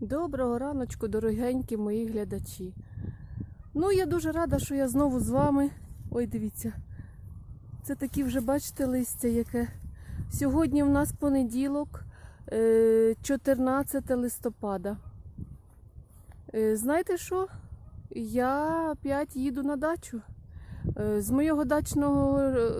Доброго раночку, дорогенькі мої глядачі. Ну, я дуже рада, що я знову з вами. Ой, дивіться. Це такі вже, бачите, листя яке. Сьогодні в нас понеділок, е, 14 листопада. Е, Знаєте що? Я опять їду на дачу. Е, З моєго дачного е,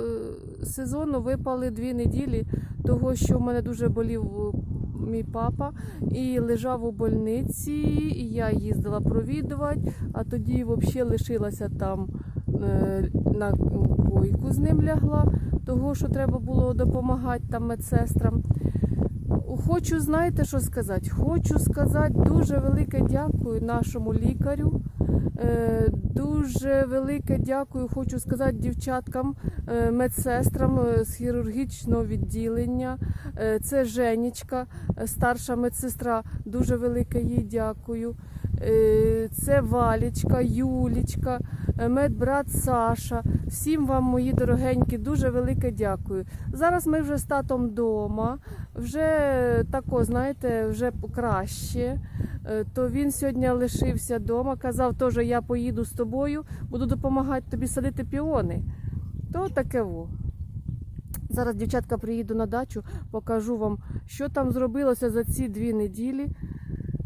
сезону випали дві неділі, того що в мене дуже болів е, мій папа і лежав у больниці. І я їздила провідувати, а тоді взагалі лишилася там е, на койку з ним лягла, того що треба було допомагати там медсестрам. Хочу, знаєте, що сказати? Хочу сказати дуже велике дякую нашому лікарю. Е, Дуже велике дякую, хочу сказати дівчаткам, е, медсестрам е, з хірургічного відділення. Це Женечка, е, старша медсестра. Дуже велике їй дякую. Це Валічка, Юлічка, медбрат Саша. Всім вам, мої дорогенькі, дуже велике дякую. Зараз ми вже з татом вдома, вже тако, знаєте, вже краще. Е, То він сьогодні лишився вдома, казав, теж я поїду з тобою, буду допомагати тобі садити піони. То таке во. Зараз, дівчатка, приїду на дачу, покажу вам, що там зробилося за ці дві неділі.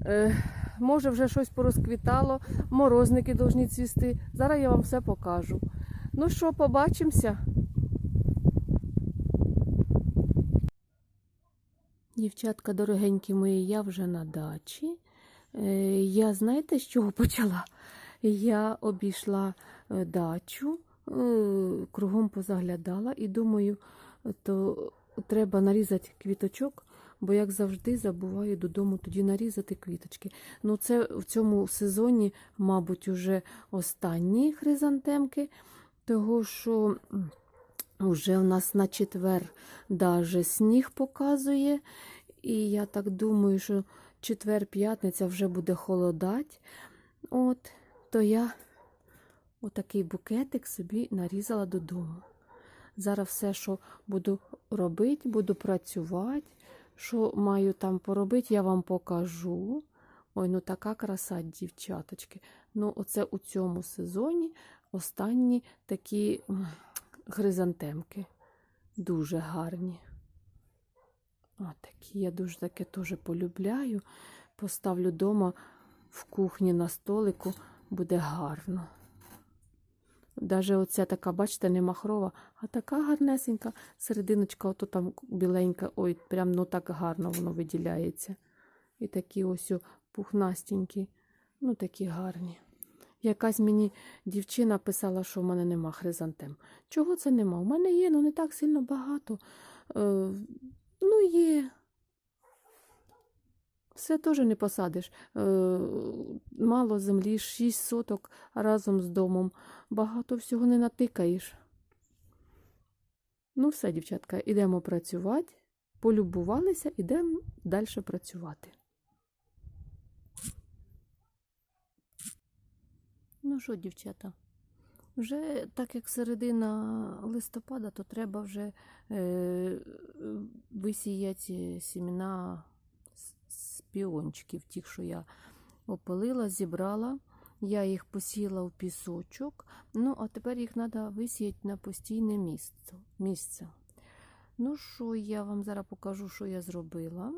Е, може, вже щось порозквітало, морозники повинні цвісти. Зараз я вам все покажу. Ну що, побачимося. Дівчатка, дорогенькі мої, я вже на дачі. Е, Я знаєте, з чого почала? Я обійшла е, дачу, е, кругом позаглядала і думаю, то треба нарізати квіточок, бо як завжди забуваю додому тоді нарізати квіточки. Ну, це в цьому сезоні, мабуть, уже останні хризантемки, того що м, вже у нас на четвер даже сніг показує. І я так думаю, що четвер-п'ятниця вже буде холодать. От, то я отакий букетик собі нарізала додому. Зараз все, що буду робити, буду працювати. Що маю там поробити, я вам покажу. Ой, ну така краса, дівчаточки. Ну, оце у цьому сезоні останні такі хризантемки. Дуже гарні. Отакі. Я дуже таке теж полюбляю. Поставлю вдома в кухні на столику, буде гарно. Даже оця така, бачите, не махрова, а така гарнесенька серединочка, ото там біленька, ой, прям ну так гарно воно виділяється. І такі ось пухнастенькі, ну такі гарні. Якась мені дівчина писала, що в мене нема хризантем. Чого це нема? У мене є, ну не так сильно багато. Ну, є. Все теж не посадиш. Е, мало землі, 6 соток разом з домом. Багато всього не натикаєш. Ну, все, дівчатка, ідемо працювати. Полюбувалися, ідемо далі працювати. Ну що, дівчата? Вже так як середина листопада, то треба вже е, висіяти сімена з- тих, що я опилила, зібрала. Я їх посіяла в пісочок. Ну, а тепер їх треба висіяти на постійне місце. Ну що, я вам зараз покажу, що я зробила.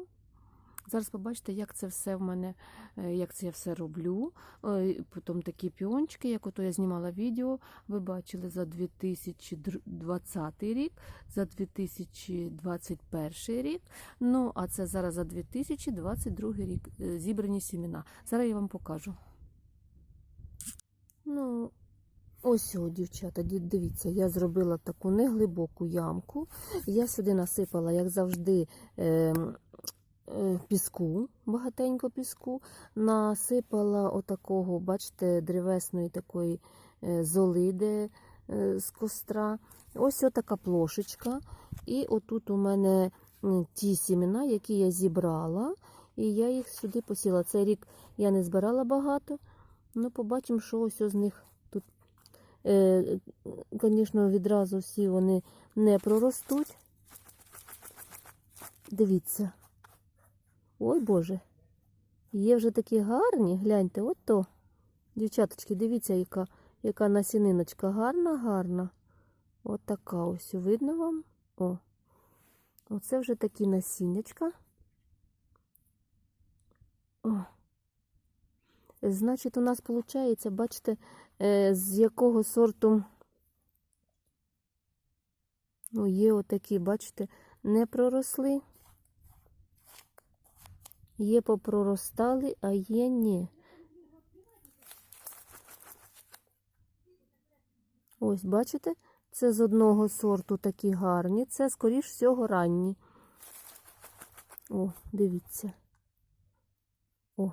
Зараз побачите, як це все в мене, е, як це я все роблю. Е, Потім такі піончики, як ото я знімала відео, ви бачили за 2020 рік, за 2021 рік. Ну, а це зараз за 2022 рік е, зібрані сімена. Зараз я вам покажу. Ну, ось о, дівчата, дивіться, я зробила таку неглибоку ямку. Я сюди насипала, як завжди, ем, піску, багатенько піску, насипала отакого, бачите, древесної такої е, золиди е, з костра. Ось отака плошечка. І отут у мене ті сімена, які я зібрала, і я їх сюди посіла. Цей рік я не збирала багато, ну побачимо, що ось з них тут. Е, Звісно, відразу всі вони не проростуть. Дивіться. Ой Боже. Є вже такі гарні, гляньте, от то. Дівчаточки, дивіться, яка, яка насіниночка гарна, гарна. От така ось, видно вам? О. Оце вже такі насіннячка. О. Значить, у нас виходить, бачите, е, з якого сорту ну, є отакі, бачите, не проросли. Є попроростали, а є ні. Ось, бачите? Це з одного сорту такі гарні. Це, скоріш всього, ранні. О, дивіться. О,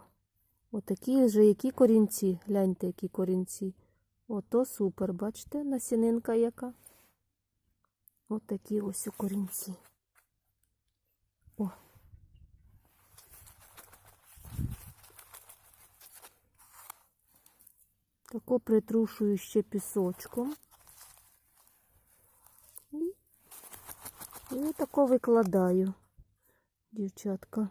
отакі вже які корінці. Гляньте, які корінці. Ото супер, бачите, насінинка яка. Отакі ось у корінці. Тако притрушую ще пісочком. І, і тако викладаю, дівчатка.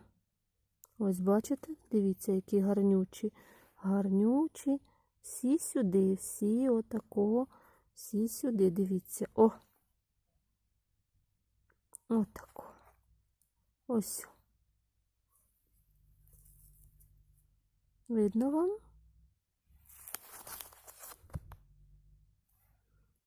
Ось бачите? Дивіться, які гарнючі. Гарнючі. Всі сюди, всі отако, всі сюди, дивіться. О! Отако. Ось. Видно вам?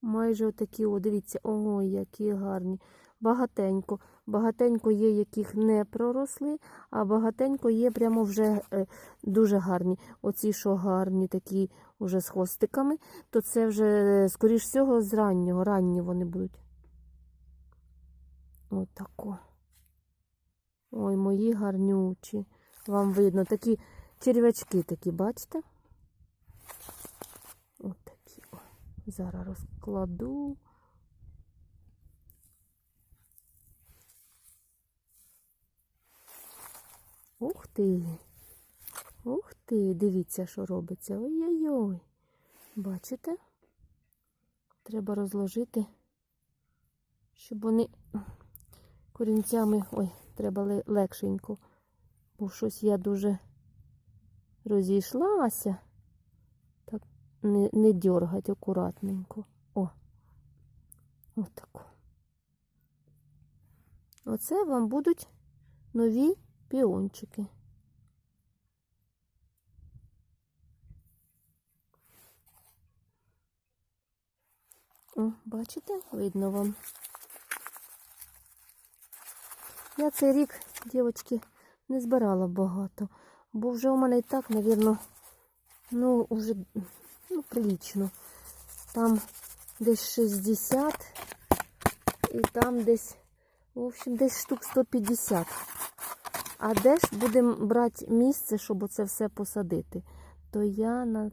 Майже отакі, о, дивіться, ой, які гарні. Багатенько. Багатенько є, яких не проросли, а багатенько є прямо вже е, дуже гарні. Оці, що гарні, такі вже з хвостиками, то це вже, е, скоріш всього, з раннього. Ранні вони будуть. Отако. Ой, мої гарнючі. Вам видно, такі черв'ячки такі, бачите? Отакі. О. Зараз розкладу. Ух ти! Ух ти! Дивіться, що робиться. Ой-ой-ой. Бачите? Треба розложити, щоб вони корінцями. Ой, треба легшенько. Бо щось я дуже розійшлася. Не, не дергать акуратненько. О, отако. Оце вам будуть нові піончики. О, бачите, видно вам. Я цей рік, дівчатки, не збирала багато, бо вже у мене і так, мабуть, ну, вже ну, прилічно. Там десь 60 і там десь, в общем, десь штук 150. А де ж будемо брати місце, щоб оце все посадити? То я на,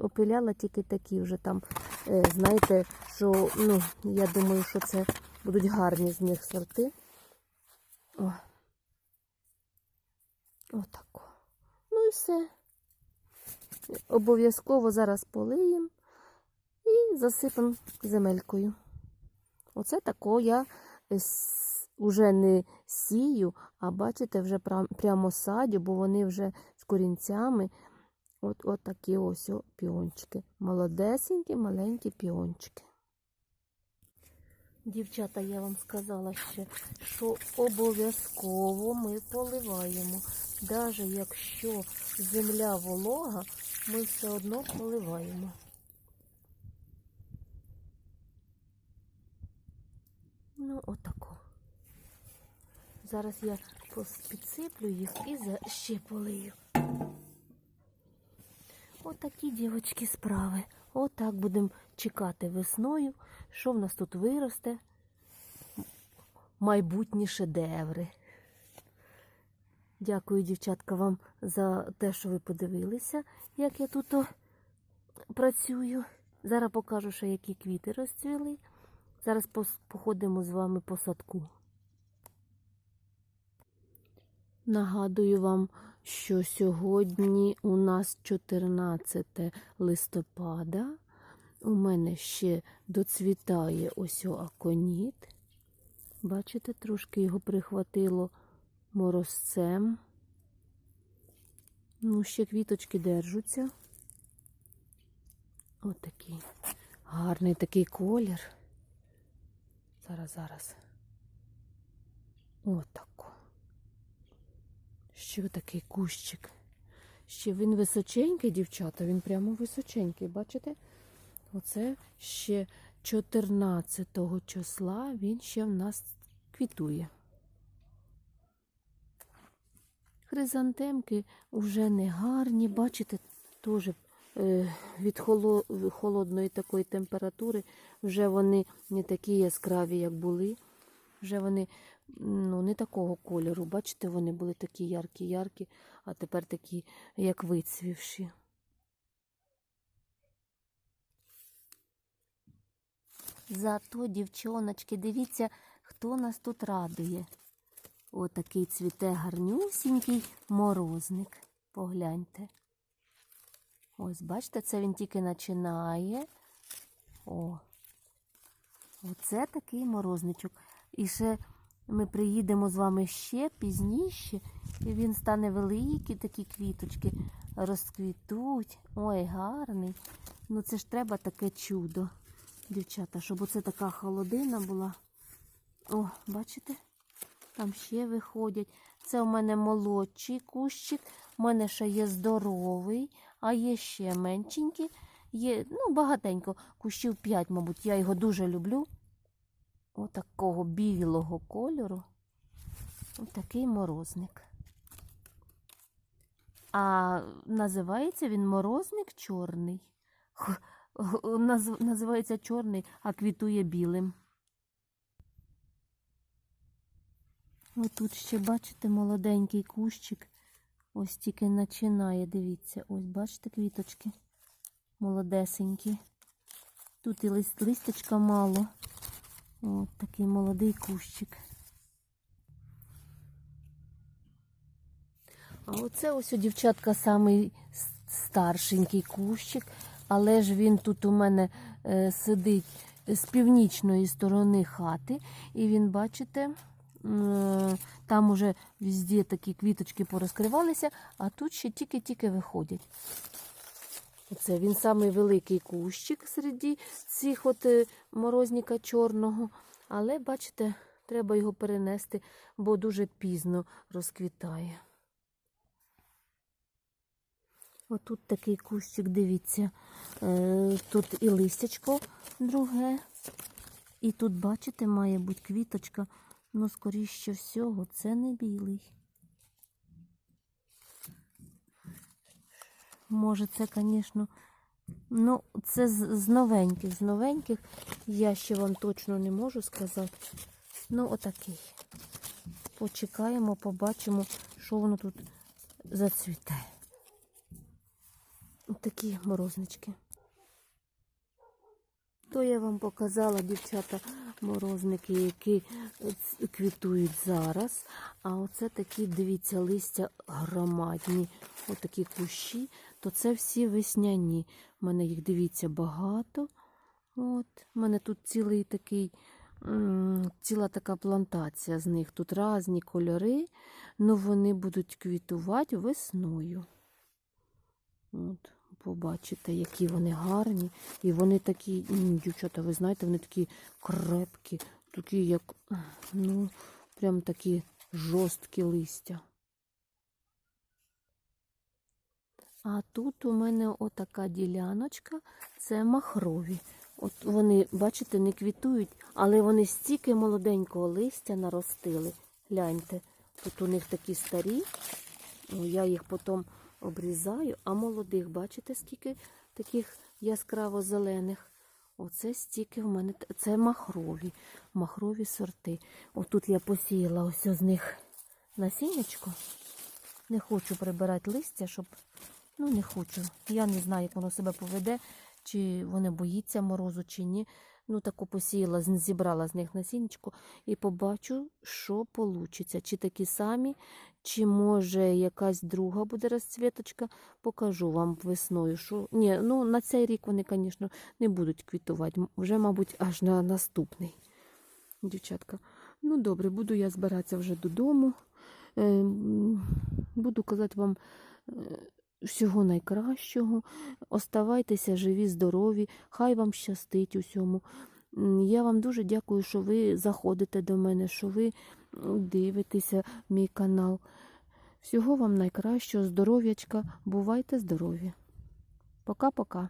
опиляла тільки такі вже там, е, знаєте, що ну, я думаю, що це будуть гарні з них сорти. О. Отако. Ну і все. Обов'язково зараз полиємо і засипемо земелькою. Оце тако я уже не сію, а бачите, вже прямо садю, бо вони вже з корінцями. От, от такі ось піончики. Молодесенькі, маленькі піончики. Дівчата, я вам сказала ще, що обов'язково ми поливаємо. Навіть якщо земля волога, ми все одно поливаємо. Ну, отако. Зараз я підсиплю їх і ще полию. Отакі, дівчатки, справи. Отак будемо чекати весною, що в нас тут виросте. Майбутні шедеври. Дякую, дівчатка, вам за те, що ви подивилися, як я тут працюю. Зараз покажу, що які квіти розцвіли. Зараз походимо з вами по садку. Нагадую вам, що сьогодні у нас 14 листопада. У мене ще доцвітає ось аконіт. Бачите, трошки його прихватило морозцем. Ну, ще квіточки держаться. Отакий. Гарний такий колір. Зараз, зараз. Отако. Ще такий кущик. Ще він височенький, дівчата, він прямо височенький, бачите? Оце ще 14 числа він ще в нас квітує. Хризантемки вже не гарні, бачите, теж е, від холодної такої температури вже вони не такі яскраві, як були. Вже вони ну, не такого кольору. Бачите, вони були такі яркі-яркі, а тепер такі, як вицвівші. Зато, дівчоночки, дивіться, хто нас тут радує. Отакий цвіте гарнюсінький морозник. Погляньте. Ось, бачите, це він тільки починає. О, оце такий морозничок. І ще ми приїдемо з вами ще пізніше, і він стане великий, такі квіточки розквітуть. Ой, гарний. Ну це ж треба таке чудо, дівчата, щоб оце така холодина була. О, бачите? Там ще виходять. Це у мене молодший кущик, у мене ще є здоровий, а є ще меншенький. Є, ну, багатенько, кущів 5, мабуть. Я його дуже люблю. Отакого білого кольору. Отакий морозник. А називається він морозник чорний. Називається чорний, а квітує білим. Отут ще, бачите, молоденький кущик. Ось тільки починає, дивіться. Ось, бачите, квіточки молодесенькі. Тут і лист, листочка мало. От такий молодий кущик. А оце ось у дівчатка самий старшенький кущик, але ж він тут у мене е, сидить з північної сторони хати, і він, бачите, там уже везде такі квіточки порозкривалися, а тут ще тільки-тільки виходять. Оце він самий великий кущик серед цих от е, морозніка чорного. Але, бачите, треба його перенести, бо дуже пізно розквітає. Отут такий кущик, дивіться, е, тут і листячко друге. І тут, бачите, має бути квіточка, ну, скоріше всього, це не білий. Може, це, звісно, ну, це з, новеньких, з новеньких. Я ще вам точно не можу сказати. Ну, отакий. Почекаємо, побачимо, що воно тут зацвіте. Такі морознички. То я вам показала, дівчата, морозники, які квітують зараз. А оце такі, дивіться, листя громадні, отакі кущі, то це всі весняні. У мене їх, дивіться, багато. От, у мене тут цілий такий, ціла така плантація з них. Тут різні кольори, але вони будуть квітувати весною. От, побачите, які вони гарні. І вони такі, дівчата, ви знаєте, вони такі крепкі, такі, як, ну, прям такі жорсткі листя. А тут у мене отака діляночка, це махрові. От вони, бачите, не квітують, але вони стільки молоденького листя наростили. Гляньте, тут у них такі старі. Ну, Я їх потім обрізаю, а молодих, бачите, скільки таких яскраво-зелених. Оце стільки в мене. Це махрові, махрові сорти. Отут я посіяла ось з них насіннячко. Не хочу прибирати листя, щоб. Ну, не хочу. Я не знаю, як воно себе поведе, чи вони боїться морозу, чи ні. Ну, таку посіяла, зібрала з них насіннячко і побачу, що вийде. Чи такі самі, чи може якась друга буде розцвіточка. Покажу вам весною. Що... Ні, ну на цей рік вони, звісно, не будуть квітувати. Вже, мабуть, аж на наступний. Дівчатка. Ну добре, буду я збиратися вже додому. Е, Буду казати вам е, всього найкращого. Оставайтеся живі, здорові, хай вам щастить усьому. Я вам дуже дякую, що ви заходите до мене, що ви дивитеся мій канал. Всього вам найкращого, здоров'ячка, бувайте здорові. Пока-пока.